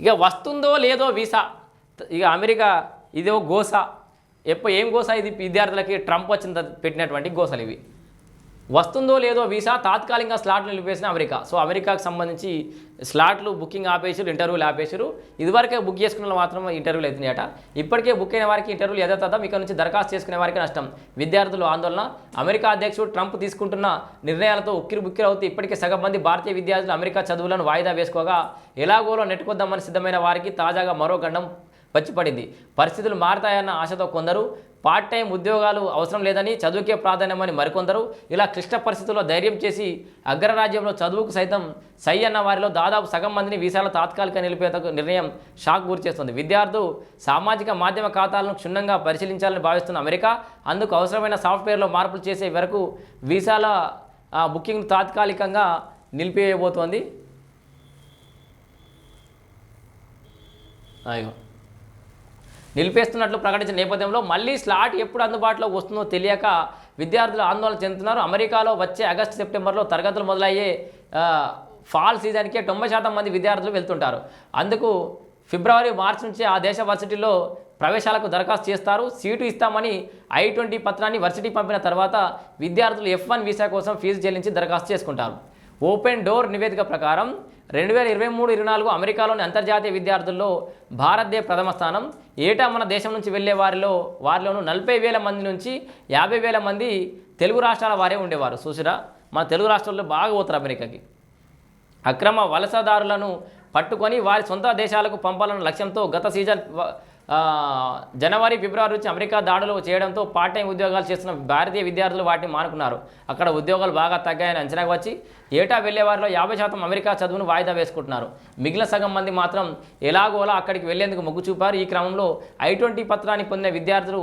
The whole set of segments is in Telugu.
ఇక వస్తుందో లేదో వీసా. ఇక అమెరికా ఇదో గోస. ఎప్పుడు ఏం గోస ఇది? విద్యార్థులకి ట్రంప్ వచ్చిన పెట్టినటువంటి గోసలు ఇవి. వస్తుందో లేదో వీసా తాత్కాలికంగా స్లాట్లు నిలిపేసిన అమెరికా. సో అమెరికాకు సంబంధించి స్లాట్లు బుకింగ్ ఆపేసారు ఇంటర్వ్యూలు ఆపేసారు ఇదివరకే బుక్ చేసుకున్న మాత్రం ఇంటర్వ్యూలు అవుతున్నాయట ఇప్పటికే బుక్ అయిన వారికి ఇంటర్వ్యూలు ఎదుగుతుందా ఇక్కడ నుంచి దరఖాస్తు చేసుకునే వారికి నష్టం. విద్యార్థులు ఆందోళన అమెరికా అధ్యక్షుడు ట్రంప్ తీసుకుంటున్న నిర్ణయాలతో ఉక్కిరి బుక్కిరి అవుతూ ఇప్పటికే సగం మంది భారతీయ విద్యార్థులు అమెరికా చదువులను వాయిదా వేసుకోగా ఎలాగోలో నెట్టుకొద్దామని సిద్ధమైన వారికి తాజాగా మరో గండం వచ్చిపడింది పరిస్థితులు మారతాయన్న ఆశతో కొందరు పార్ట్ టైం ఉద్యోగాలు అవసరం లేదని చదువుకే ప్రాధాన్యమని మరికొందరు ఇలా క్లిష్ట పరిస్థితుల్లో ధైర్యం చేసి అగ్రరాజ్యంలో చదువుకు సైతం సై అన్న వారిలో దాదాపు సగం మందిని వీసాల తాత్కాలిక నిలిపేతకు నిర్ణయం షాక్ గురిచేస్తుంది విద్యార్థులు సామాజిక మాధ్యమ ఖాతాలను క్షుణ్ణంగా పరిశీలించాలని భావిస్తున్న అమెరికా అందుకు అవసరమైన సాఫ్ట్వేర్లో మార్పులు చేసే వరకు వీసాల బుకింగ్ తాత్కాలికంగా నిలిపివేయబోతోంది. అయ్యో నిలిపేస్తున్నట్లు ప్రకటించిన నేపథ్యంలో మళ్ళీ స్లాట్ ఎప్పుడు అందుబాటులో వస్తుందో తెలియక విద్యార్థులు ఆందోళన చెందుతున్నారు. అమెరికాలో వచ్చే ఆగస్టు సెప్టెంబర్లో తరగతులు మొదలయ్యే ఫాల్ సీజన్కే తొంభై శాతం మంది విద్యార్థులు వెళ్తుంటారు. అందుకు ఫిబ్రవరి మార్చి నుంచి ఆ దేశ వర్సిటీలో ప్రవేశాలకు దరఖాస్తు చేస్తారు. సీటు ఇస్తామని ఐ ట్వంటీ పత్రాన్ని వర్సిటీ పంపిన తర్వాత విద్యార్థులు ఎఫ్ వన్ వీసా కోసం ఫీజు చెల్లించి దరఖాస్తు చేసుకుంటారు. ఓపెన్ డోర్ నివేదిక ప్రకారం రెండు వేల ఇరవై మూడు ఇరవై నాలుగు అమెరికాలోని అంతర్జాతీయ విద్యార్థుల్లో భారత్దే ప్రథమ స్థానం. ఏటా మన దేశం నుంచి వెళ్ళే వారిలో వారిలోనూ నలభై వేల మంది నుంచి యాభై వేల మంది తెలుగు రాష్ట్రాల వారే ఉండేవారు. చూసిరా? మన తెలుగు రాష్ట్రాల్లో బాగా పోతారు అమెరికాకి. అక్రమ వలసదారులను పట్టుకొని వారి సొంత దేశాలకు పంపాలన్న లక్ష్యంతో గత సీజన్ జనవరి ఫిబ్రవరి నుంచి అమెరికా దాడులు చేయడంతో పార్ట్ టైం ఉద్యోగాలు చేస్తున్న భారతీయ విద్యార్థులు వాటిని మానుకున్నారు. అక్కడ ఉద్యోగాలు బాగా తగ్గాయని అంచనాకు వచ్చి ఏటా వెళ్ళే వారిలో యాభై శాతం అమెరికా చదువును వాయిదా వేసుకుంటున్నారు. మిగిలిన సగం మంది మాత్రం ఎలాగోలా అక్కడికి వెళ్ళేందుకు మొగ్గు చూపారు. ఈ క్రమంలో ఐ ట్వంటీ పత్రాన్ని పొందిన విద్యార్థులు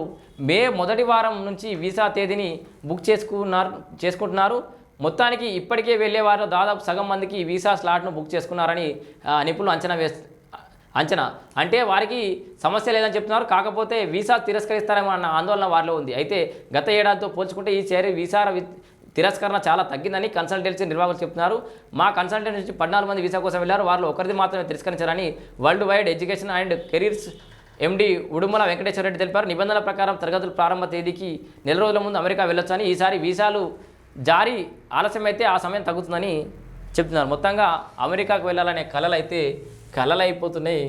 మే మొదటి వారం నుంచి వీసా తేదీని బుక్ చేసుకున్నారు చేసుకుంటున్నారు. మొత్తానికి ఇప్పటికే వెళ్ళే వారిలో దాదాపు సగం మందికి వీసా స్లాట్ను బుక్ చేసుకున్నారని నిపుణులు అంచనా వేస్ అంచనా. అంటే వారికి సమస్య లేదని చెప్తున్నారు. కాకపోతే వీసా తిరస్కరిస్తారేమో అన్న ఆందోళన వారిలో ఉంది. అయితే గత ఏడాదితో పోల్చుకుంటే ఈ చేరి వీసా వి- తిరస్కరణ చాలా తగ్గిందని కన్సల్టెన్సీ నిర్వాహకులు చెప్తున్నారు. మా కన్సల్టెన్సీ నుంచి పద్నాలుగు మంది వీసా కోసం వెళ్ళారు వారిలో ఒకరిది మాత్రమే తిరస్కరించారని world wide education and careers MD Udumala Venkateswara Reddy తెలిపారు. నిబంధనల ప్రకారం తరగతుల ప్రారంభ తేదీకి నెల రోజుల ముందు అమెరికా వెళ్ళొచ్చని ఈసారి వీసాలు జారీ ఆలస్యమైతే ఆ సమయం తగ్గుతుందని చెప్తున్నారు. మొత్తంగా అమెరికాకు వెళ్ళాలనే కళలు అయితే కళలు అయిపోతున్నాయి